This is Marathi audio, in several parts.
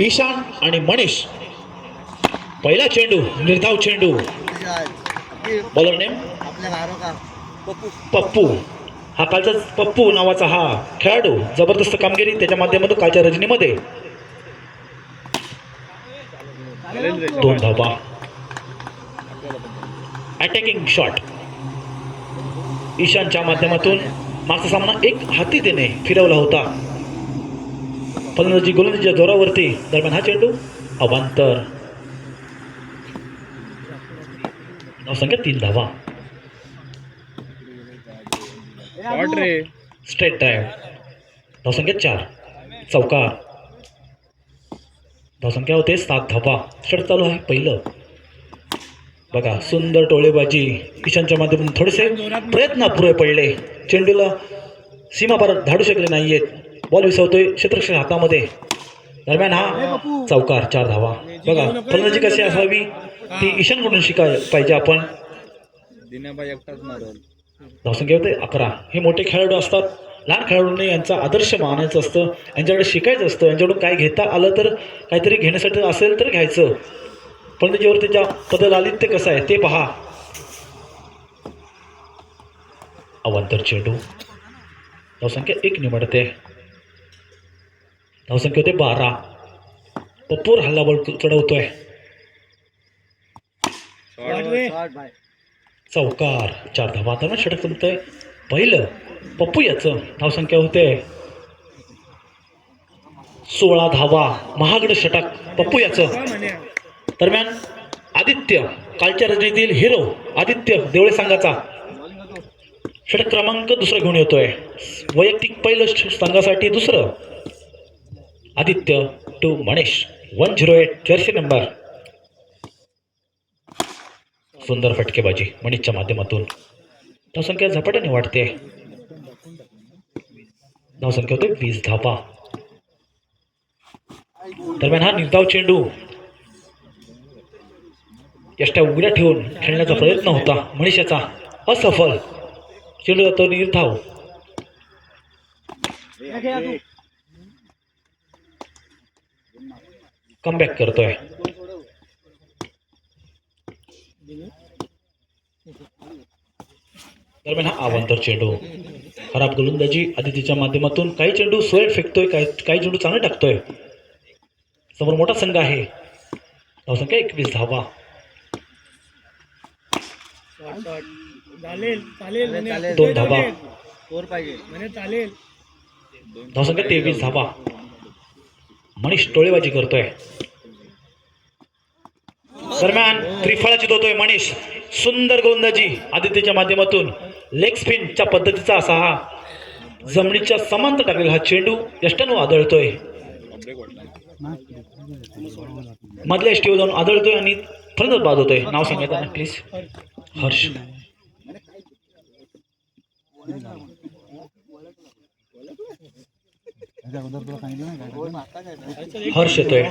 ईशान आणि मनीष. पहिला चेंडू निर्धाव चेंडू. Bowler name Pappu. हा कालचा पप्पू नावाचा हा खेळाडू. जबरदस्त कामगिरी त्याच्या माध्यमातून कालच्या रजनीमध्ये. दोन धावा. अटॅकिंग शॉट ईशानच्या माध्यमातून मागचा सामना एक हाती देणे फिरवला होता. फलंदाजी गोलंदाजीच्या जोरावरती दरम्यान हा चेंडू अवांतर. संख्या तीन धावा. स्ट्रेट ड्राईव्ह धावसंख्या चार. चौकार. धावसंख्या होते सात धावा. षट चालू आहे पहिलं. बघा सुंदर टोळेबाजी ईशानच्या माध्यमातून थोडेसे प्रयत्न पुरे पडले. चेंडूला सीमा पार धाडू शकले नाहीयेत. बॉल विसवतोय क्षेत्रक्षण हातामध्ये. दरम्यान हा चौकार चार धावा. बघा फलंदाजी कशी असावी ती ईशानकडून शिकाय पाहिजे आपण. दिनाबाई एकटाच मारल. धावसंख्या होते अकरा. हे मोठे खेळाडू असतात. लहान खेळाडूंनी यांचा आदर्श मानायचं असतं. यांच्याकडे शिकायचं असतं. यांच्याकडून काय घेता आलं तर काहीतरी घेण्यासाठी असेल तर घ्यायचं. पण त्याच्यावर त्याच्या पदर आलीत ते कसं आहे ते पहा. अवांतर चेंडू. धावसंख्या एक निवडते. धावसंख्या होते बारा. पप्पूर हल्ला बॉल चढवतोय. चौकार. चार धावा आता ना षटक संपतंय पहिलं पप्पू याचं धावसंख्या होते. सोळा धावा. महागड षटक. पप्पू याचं. दरम्यान आदित्य. कालच्या रजनीतील हिरो आदित्य देवळे संघाचा. षटक क्रमांक दुसरा घेऊन येतोय. वैयक्तिक पहिलं संघासाठी दुसरं. Aditya two Manesh one zero eight jersey number सुंदर फटकेबाजी मणीसच्या माध्यमातून. धावसंख्या झपाट्याने वाढते. धावसंख्या होते वीस धापा दरम्यान हा निर्धाव चेंडू यष्ट्या उघड्या ठेवून खेळण्याचा प्रयत्न होता. मनीषाचा असफल. चेंडू जातो निर्धाव कमबॅक करतोय. दरम्यान हा अवांतर चेंडू. खराब गोलंदाजी आदितीच्या माध्यमातून काही चेंडू सोयट फेकतोय काही काही चेंडू चांगले टाकतोय. समोर मोठा संघ आहे. धावसंख्या एकवीस धावा. दोन धावा. धावसंख्या तेवीस धावा. मनीष टोळेबाजी करतोय. दरम्यान त्रिफळा होतोय मनीष. सुंदर गोंदाजी आदित्यच्या माध्यमातून. लेग स्पिनच्या पद्धतीचा असा हा जमिनीच्या समांतर टाकलेला हा चेंडू यष्टानु आदळतोय. मधल्या एष्टीवर जाऊन आदळतोय आणि फलंदाज बाद होतोय. नाव सांगायचं ना प्लीज हर्ष. हर्ष येतोय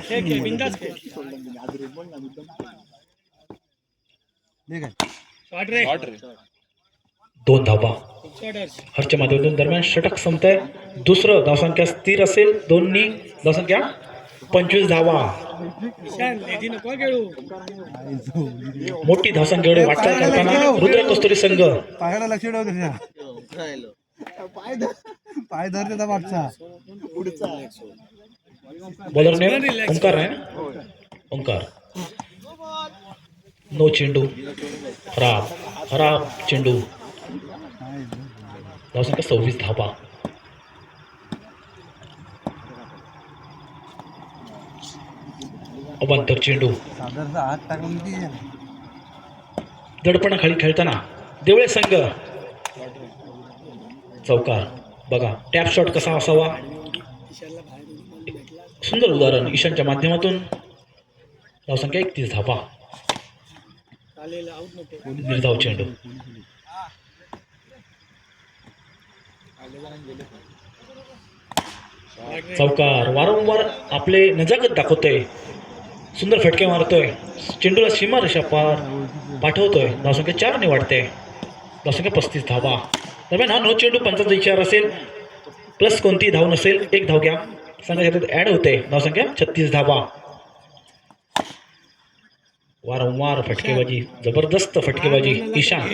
दोन धावा. हर्ष. हर्षच्या माध्यमातून दरम्यान षटक संपतंय. दुसरं धावसंख्या स्थिर असेल दोन्ही धावसंख्या पंचवीस धावा. मोठी धावसंख्येकडे वाटचाल करताना रुद्र कस्तुरी संघ. पायाला लक्ष पाय धर. पाय धर त्याचा मागचा. पुढचा. बॉलर नेम ओंकार आहे ना? ओंकार. नो चेंडू खराब खराब चेंडू धावसंख्या सव्वीस धावा अवांतर चेंडू सादरचा हात टाकून की दडपणाखाली खेळताना. देवळे संघ. चौकार बघा टॅप शॉट कसा असावा? सुंदर उदाहरण ईशानच्या माध्यमातून. धावसंख्या एकतीस धावा. निर्धाव चेंडू. चौकार वारंवार आपले नजाकत दाखवतोय. सुंदर फटके मारतोय. चेंडूला सीमा रेषा पार पाठवतोय. धावसंख्या चारने वाढते. धावसंख्या पस्तीस धावा. दरम्यान हा नऊ चेंडू पंचाचा इशारा असेल प्लस कोणती धाव नसेल एक धाव घ्या. संघाच्या ऍड होते. धावसंख्या छत्तीस धावा. वारंवार फटकेबाजी जबरदस्त फटकेबाजी. ईशान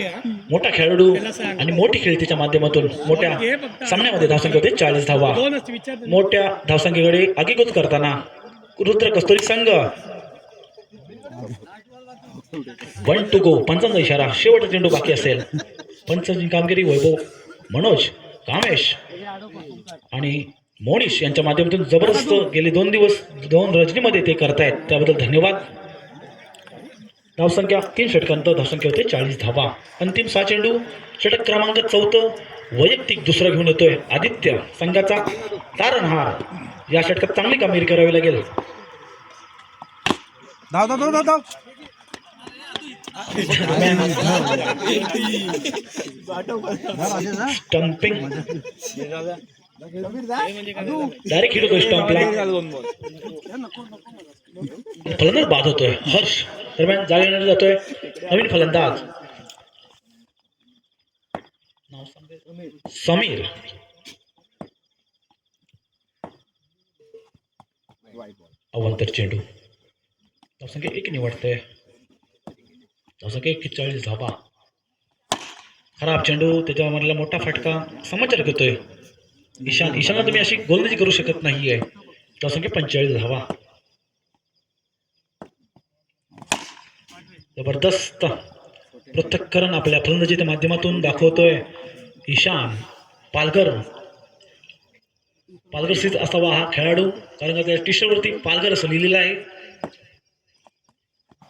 मोठा खेळाडू आणि मोठी खेळतीच्या माध्यमातून. मोठ्या सामन्यामध्ये धावसंख्या होते चाळीस धावा. मोठ्या धावसंख्येकडे आगीकूच करताना रुद्र कस्तुरी संघ. वन टू गो पंचांचा इशारा. शेवटचा चेंडू बाकी असेल. पंचजी कामगिरी वैभव मनोज कामेश आणि मोनिश यांच्या माध्यमातून जबरदस्त गेले दोन दिवस दोन रजनीमध्ये ते करतायत. त्याबद्दल धन्यवाद. धावसंख्या तीन षटकांत धावसंख्या होते चाळीस धावा. अंतिम सहा चेंडू षटक क्रमांक चौथं वैयक्तिक दुसरा घेऊन येतोय आदित्य संघाचा तारणहार. या षटकात चांगली कामगिरी करावी लागेल. धाव धाव धाव धाव धाव. फलंदाज बाद होतोय हर्ष दरम्यान जागा जातोय नवीन फलंदाज समीर अवंतर चेंडू धावसंख्या एक निवडते धावसंख्या एक्केचाळीस धाबा. खराब चेंडू त्याच्यामधला मोठा फटका समाचार घेतोय ईशान ईशानला तुम्ही अशी गोलंदाजी करू शकत नाही नाहीये. धावसंख्या पंचेचाळीस धावा जबरदस्त. पृथक्करण आपल्या फलंदाजीच्या माध्यमातून दाखवतोय ईशान पालघर. पालघर स्थित असावा हा खेळाडू कारण का त्या टी शर्टवरती पालघर असं लिहिलेलं आहे.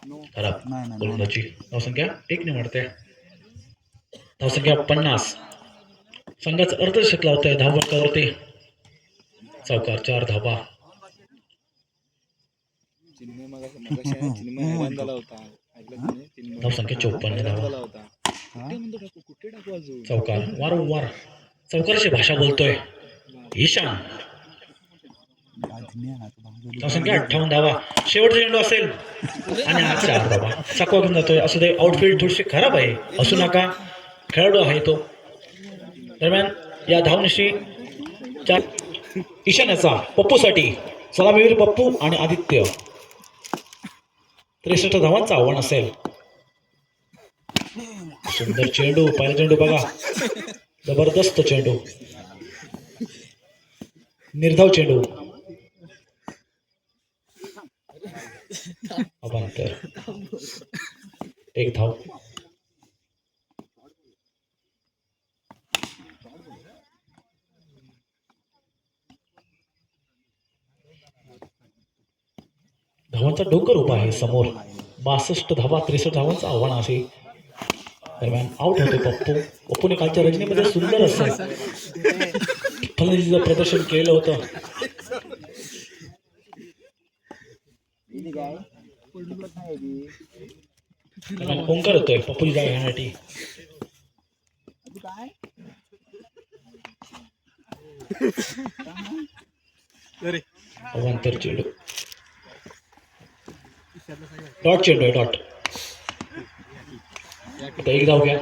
खराब. गोलंदाजी धावसंख्या एक निवडते धावसंख्या पन्नास. संघाचं अर्धशतक लावतोय धावफटकावरती चौकार चार? चिन्मय धावसंख्या चौपन्न धावा. चौकार. वारंवार. चौकारची भाषा बोलतोय. ईशान. संख्या अठ्ठावन्न धावा शेवटचा चेंडू असेल. आणि आजचा चार धावा चकवा घेऊन जातोय असू दे आउटफील्ड थोडीशी खराब आहे. असू नका. खेळाडू आहे तो. दरम्यान या धावनिशी चार ईशान्याचा पप्पूसाठी सलामीवीर पप्पू आणि आदित्य. त्रेसष्ट धावांचं आव्हान असेल. सुंदर चेंडू. पहिला चेंडू बघा. जबरदस्त चेंडू. निर्धाव चेंडू अवांतर एक धाव धावांचा डोंगर उभा आहे समोर. बासष्ट धावा त्रेसष्ट धावांचं आव्हान आहे. दरम्यान आउट होते पप्पू. पप्पूने कालच्या रजनीमध्ये सुंदर असं फलंदाजीचं प्रदर्शन केलं होतं. दरम्यान ओंकार होतोय पप्पूची जागा घेण्यासाठी अवांतर चेंडू. डॉट चेंडू आहे डॉट आता एक धाव घ्या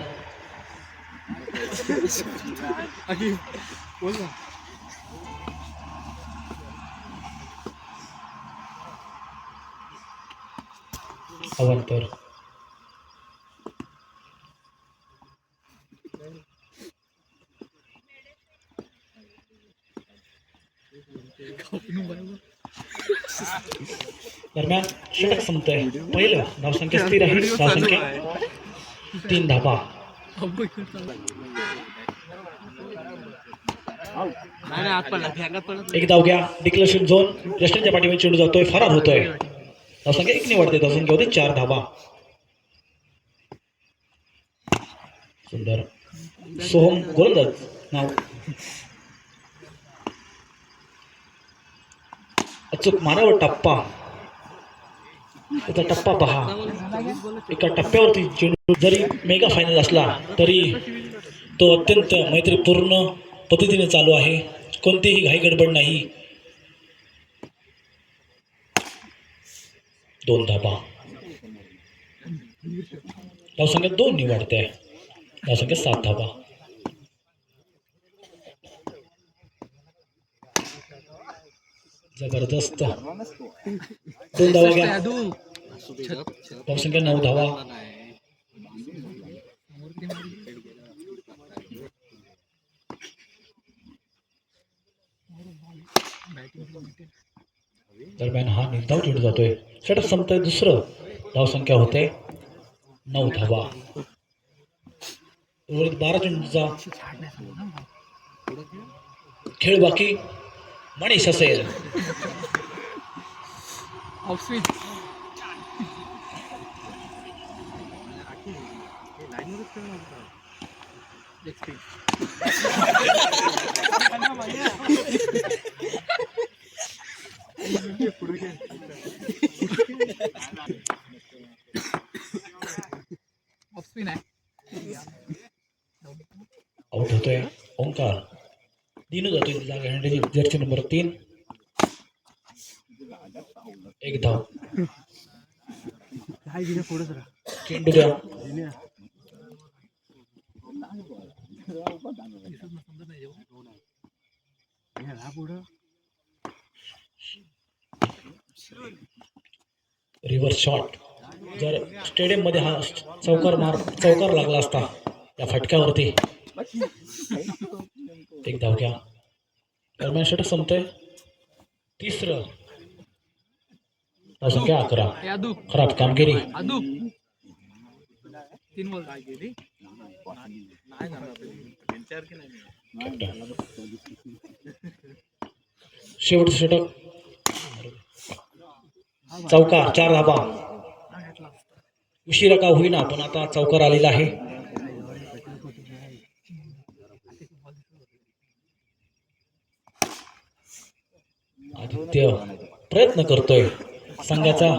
अवांतर दरम्यान षटक संपतंय. पहिलं धावसंख्या स्थिर आहे. धावसंख्या तीन धाबा. एक धाव घ्या डिक्लेरेशन झोन वेस्टर्नच्या पाठीमध्ये चेंडू जातोय. फरार होतोय. धावसंख्या एक निवडते धावसंख्या होते चार धाबा सुंदर. सोहम गोलंदाज. नाव. अचूक मारावर टप्पा. त्याचा टप्पा पहा. एका टप्प्यावरती चेंडू जरी मेगा फायनल असला तरी तो अत्यंत मैत्रीपूर्ण पद्धतीने चालू आहे. कोणतीही घाई गडबड नाही. दोन धाबा. धावसंख्या दोन निवडते धावसंख्या सात धाबा. जबरदस्त. दोन धावा घ्या. धावसंख्या नऊ धावा दरम्यान हा निर्धाव चेंडू जातोय. षटक संपतंय दुसरं. धावसंख्या होते नऊ धावा. उर्वरित बारा चेंडूचा खेळ बाकी. मनीष असेल आउट होतोय ओंकार तीन जातोय जागा. घेण्याची विद्यार्थी नंबर तीन. एक धाव. चेंडू द्या. रिव्हर्स शॉट जर स्टेडियममध्ये हा चौकार मार चौकार लागला असता या फटक्यावरती. एक धाव घ्या. दरम्यान षटक संपते तिसरं. संख्या अकरा. खराब कामगिरी. तीन शेवटचं षटक चौकार चार धाबा. उशिरा का होईना पण आता चौकार आलेला आहे. आदित्य प्रयत्न करतोय. संघाचा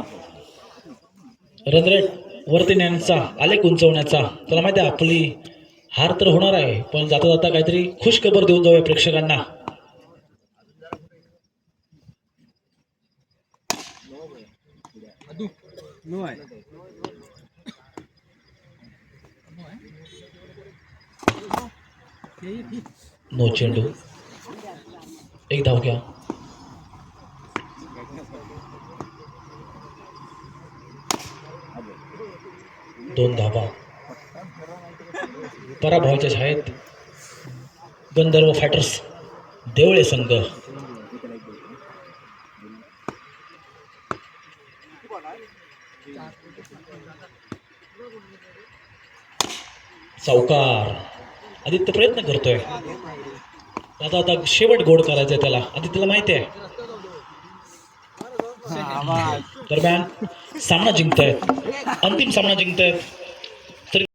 रनरेट वरती नेण्याचा आलेख उंचवण्याचा. त्याला माहिती आहे आपली हार तर होणार आहे पण जाता जाता काहीतरी खुश खबर देऊन जाऊया प्रेक्षकांना. नो चेंडू. एक धाव घ्या. दोन धावा पराभवाच्या शाळेत गंधर्व फायटर्स देवळे संघ. सावकार आदित्य प्रयत्न करतोय. आता आता शेवट गोड करायचा त्याला. आदित्यला माहिती आहे. दरम्यान सामना जिंकतायत अंतिम सामना जिंकतायत